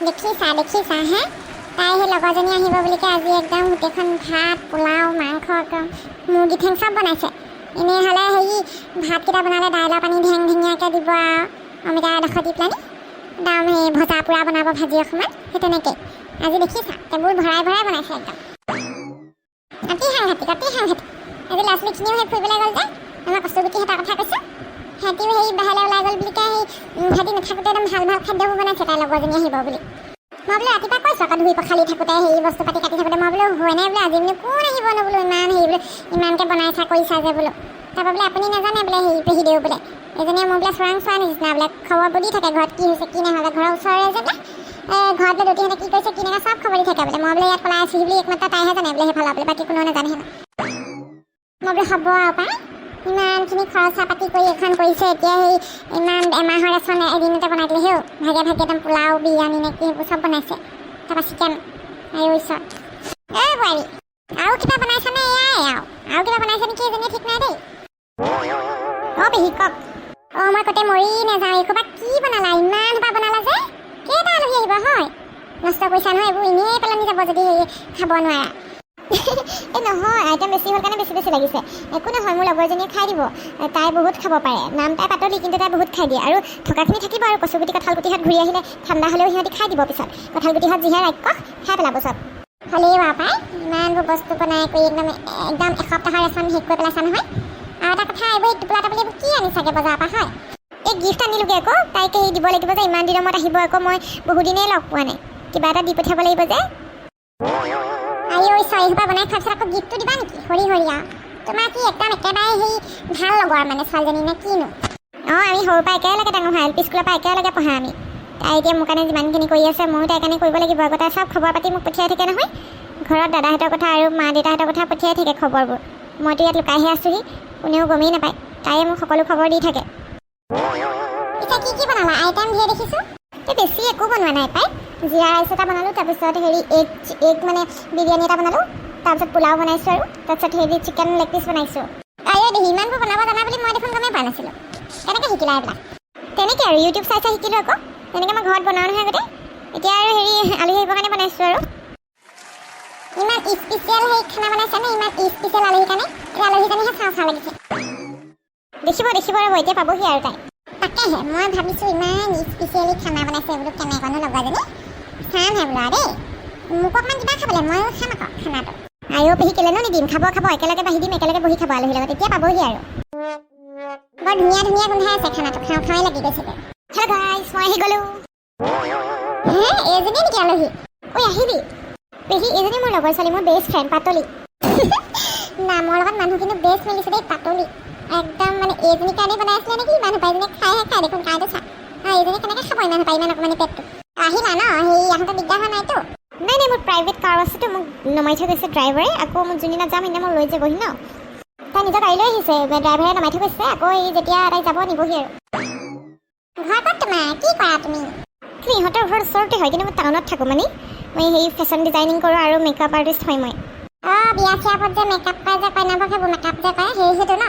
দেখিছা দেখিছা হে। তাই সেই লগৰজনী আহিব বুলিকে আজি একদম গোটেইখন ভাত পোলাও মাংস একদম মুৰ্গী ঠেং চব বনাইছে। এনেই হ'লে হেৰি ভাতকেইটা বনালে দাইলৰ পানী ঢেং ঢেঙীয়াকৈ দিব আৰু। অমিতা এডোখৰ দি পেলানি। একদম সেই ভজা পোৰা বনাব ভাজি অকণমান সেই তেনেকৈ আজি দেখিছা টেবুল ভৰাই ভৰাই বনাইছে একদম। অতি সাংঘাতিক অতি সাংঘাতিক। আজি ল'ৰা ছোৱালীখিনিও সেই ফুৰিবলৈ গ'ল যে। আমাৰ কচুগুটিহঁতৰ কথা কৈছোঁ। সিহঁতিও সেই বাহিৰলৈ ওলাই বুলি কয় সেই সিহঁতি নাথাকোঁতে একদম ভাল ভাল খাদ্যবোৰ বনাইছে তাইৰ লগৰজনী আহিব বুলি। মই বোলো ৰাতিপুৱা কৈছোঁ আকৌ ধুই পখালি থাকোঁতে হেৰি বস্তু পাতি কাটি থাকোঁতে। মই বোলো হয় নাই বোলো আজি বোলো কোন আহিব নো বোলো ইমান হেৰি বোলো ইমানকৈ বনাইছা কৰিছা যে বোলো। তাৰপৰা বোলে আপুনি নাজানে বোলে হেৰি পেহীদেউ বোলে। এজনীয়ে মোৰ বোলে চোৰাং চোৱা নিচিনা বোলে খবৰবোৰ দি থাকে ঘৰত কি হৈছে কি নহ'লে ঘৰৰ ওচৰৰে যে বোলে ঘৰত বোলে দুটিহঁতে কি কৰিছে কি নাহে চব খবৰ দি থাকে বোলে। মই বোলে ইয়াত পলাই আছোহি বুলি একমাত্ৰ তাইহে জানে বোলে সেইফালৰ বোলে বাকী কোনেও নাজানে হেনো। মই বোলো হ'ব আৰু পাই। ইমানখিনি খৰচা পাতি কৰি এখন কৰিছে এতিয়া সেই ইমান এমাহৰ ৰেচন এদিনতে বনাই দিলে হেও ভাগে ভাগে একদম পোলাও বিৰিয়ানী নে কি সেইবোৰ চব বনাইছে। তাৰপৰা চিকেন আৰু এই বোৱাৰী আৰু কিবা বনাইছেনে এয়াই আৰু? আৰু কিবা বনাইছে নেকি এজনীয়ে ঠিক নাই দেই। অ পেহী কওক অ মই কতে মৰি নাযাওঁ এইসোপা কি বনালা ইমান সোপা বনালা যে। কেইটা আলহী আহিব হয়। নষ্ট কৰিছা নহয় এইবোৰ এনেই পেলনি যাব যদি খাব নোৱাৰা। এই নহয় আইটেম বেছি হ'ল কাৰণে বেছি বেছি লাগিছে। একো নহয় মোৰ লগৰজনীয়ে খাই দিব। তাই বহুত খাব পাৰে। নাম তাই পাতলি কিন্তু তাই বহুত খাই দিয়ে। আৰু থকাখিনি থাকিব আৰু কচুগুটি কঁঠালগুটিহঁত ঘূৰি আহিলে ঠাণ্ডা হ'লেও সিহঁতি খাই দিব পিছত। কঁঠালগুটিহঁত যিহে ৰাক্ষস খাই পেলাব চব। হ'লেও আৰু পাই। ইমানবোৰ বস্তু বনাই কৰি একদম একদম এসপ্তাহৰ ৰেচন শেষ কৰি পেলাইছা নহয়। আৰু এটা কথা এইবোৰ এই টোপোলা টোপোলা এইবোৰ কি আনিছাগে বজাৰৰ পৰা হয়? এই গিফ্ট আনিলোগৈ আকৌ। তাইক এই দিব লাগিব যে ইমান দিনৰ মূৰত আহিব আকৌ মই বহুদিনেই লগ পোৱা নাই। কিবা এটা দি পঠিয়াব লাগিব যে। চাৰিসোপা বনাই খোৱাৰ আকৌ গিফ্টটো দিবা নেকি? হৰি হৰি আৰু তোমাৰ কি একদম একেবাৰে সেই ভাল লগৰ মানে ছোৱালীজনী নে কিনো? অঁ আমি সৰুৰ পৰা একেলগে ডাঙৰ হোৱা এল পি স্কুলৰ পৰা একেলগে পঢ়া আমি। তাই এতিয়া মোৰ কাৰণে যিমানখিনি কৰি আছে ময়ো তাইৰ কাৰণে কৰিব লাগিব। আগতে চব খবৰ পাতি মোক পঠিয়াই থাকে নহয়। ঘৰত দাদাহঁতৰ কথা আৰু মা দেউতাহঁতৰ কথা পঠিয়াই থাকে খবৰবোৰ। মইতো ইয়াত লুকাইহে আছোঁহি কোনেও গমেই নাপায়। তাইয়ে মোক সকলো খবৰ দি থাকে। কি কি বনালা? আইটেম ধেৰ দেখিছোঁ। বেছি একো বনোৱা নাই পাই। জিৰা ৰাইচ এটা বনালোঁ তাৰপিছত হেৰি এগ এগ মানে বিৰিয়ানী এটা বনালোঁ তাৰপিছত পোলাও বনাইছোঁ আৰু তাৰপিছত হেৰি চিকেন লেগ পিচ বনাইছোঁ। আৰে দেহি ইমানবোৰ বনাব জানা বুলি মই দেখোন গমেই পোৱা নাছিলোঁ। কেনেকৈ শিকিলা এইবিলাক। তেনেকৈ আৰু ইউটিউব চাই চাই শিকিলোঁ আকৌ। তেনেকৈ মই ঘৰত বনাওঁ নহয় আগতে। এতিয়া আৰু হেৰি আলহী আহিবৰ কাৰণে বনাইছোঁ আৰু। ইমান স্পেচিয়েল সেই খানা বনাইছে ইমান স্পেচিয়েল আলহীৰ কাৰণে? এই আলহীৰ কাৰণেহে চাওঁ চাওঁ লাগিছে। দেখিব দেখিব ৰ'ব এতিয়া পাবহি আৰু তাই। তাকেহে মই ভাবিছোঁ ইমান স্পেচিয়েলি খানা বনাইছে বোলো কেনেকুৱানো লগৰজনী চাম হে বোলো আৰু দেই মোক অকণমান কিবা খাবলৈ ময়ো খাম আকৌ খানাটো। আৰু পেহী কেলেনো নিদিম খাব খাব একেলগে বাঢ়ি দিম একেলগে বহি খাব আলহীৰ লগত এতিয়া পাবহি আৰু। বৰ ধুনীয়া ধুনীয়া গোন্ধাই আছে খানাটো খাওঁ খাওঁই লাগি গৈছেগৈ হেল্ল' গাইছ মই আহি গ'লোঁ। হে এইজনী নেকি আলহী? ঐ আহিবি। পেহী এইজনী মোৰ লগৰ ছোৱালী মোৰ বেষ্ট ফ্ৰেণ্ড পাতলি। নামৰ লগত মানুহ কিন্তু বেষ্ট মিলিছে দেই পাতলি। একদম মানে এইজনী কাৰণে বনাই আছিলে নেকি? মানুহ পাইজনী খাইহে খাই দেখোন কাইটো চা। এইজনী কেনেকৈ খাব ইমান পাই ইমান অকণমানি পেটটো। আহিলা ন? সেই আহোঁতে দিগদাৰ হোৱা নাইতো। নাই নাই মোৰ প্ৰাইভেট কাৰ আছেতো মোক নমাই থৈ গৈছে ড্ৰাইভাৰে আকৌ মোক যোনদিনা যাম সেইদিনা মোক লৈ যাবহি ন? তাই নিজৰ গাড়ী লৈ আহিছে ড্ৰাইভাৰে নমাই থৈ গৈছে আকৌ এই যেতিয়া তাই যাব নিবহি আৰু। ঘৰ ক'ত তোমাৰ? কি কৰা তুমি? তুমি ইহঁতৰ ঘৰ ওচৰতে হয় কিন্তু মই টাউনত থাকোঁ মানে। মই সেই ফেশ্বন ডিজাইনিং কৰোঁ আৰু মেকআপ আৰ্টিষ্ট হয় মই। অঁ বিয়া চিয়াপত যে মেকআপ কৰে যে কইনাবোৰ সেইবোৰ মেকআপ যে কৰে সেই সেইটো ন?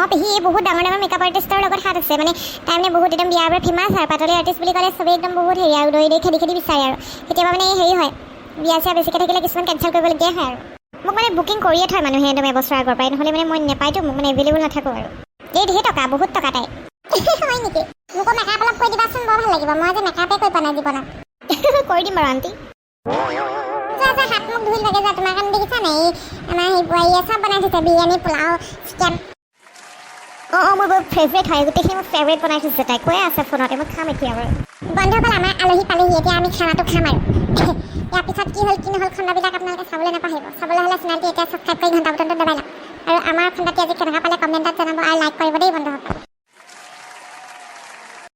অঁ পেহী বহুত ডাঙৰ ডাঙৰ মেকআপ আৰ্টিষ্টৰ লগত হাত আছে। মানে তাই মানে বহুত একদম বিয়াৰ ফেমাছ আৰু পাতলি আৰ্টিষ্ট বুলি ক'লে চবেই একদম বহুত হেৰি আৰু দৈ দৈ খেদি খেদি বিচাৰে আৰু। কেতিয়াবা মানে হেৰি হয় বিয়া চিয়া বেছিকৈ থাকিলে কিছুমান কেঞ্চেল কৰিবলগীয়া হয় আৰু। মোক মানে বুকিং কৰিয়ে থয় মানুহে একদম এবছৰ আগৰ পৰাই নহ'লে মানে মই নাপায়তো মোক মানে এভেইলেবল নাথাকোঁ আৰু। এই ধেৰ টকা বহুত টকা তাই হয় নেকি? মোকো মেকআপ অলপ কৰি দিবাচোন বৰ ভাল লাগিব। মই যে মেকআপে কৰি পোৱা নাই জীৱনত। কৰি দিম বাৰু আণ্টি হাত মুখ ধুই লাগে যোৱা তোমাৰ কাৰণে দেখিছা নাই এই আমাৰ সেই বোৱাৰীয়ে চব বনাই থৈছে বিৰিয়ানী পোলাও চিকেন অঁ মোৰ বহুত ফেভৰেট হয় গোটেইখিনি মোৰ ফেভৰেট বনাই থৈছে তাই কৈয়ে আছে ফোনতে মই খাম এতিয়া বাৰু। বন্ধুসকল আমাৰ আলহী পালেহি এতিয়া আমি খানাটো খাম আৰু। ইয়াৰ পিছত কি হ'ল কি নহ'ল খণ্ডবিলাক আপোনালোকে চাবলৈ নাপাহৰিব। চাবলৈ হ'লে চেনেলটো এতিয়া ছাবস্ক্ৰাইব কৰি ঘণ্টা বটনটো দবাই লওক আৰু আমাৰ খণ্ডটি আজি কেনেকুৱা পালে কমেণ্টত জনাব আৰু লাইক কৰিব দেই বন্ধুসকল।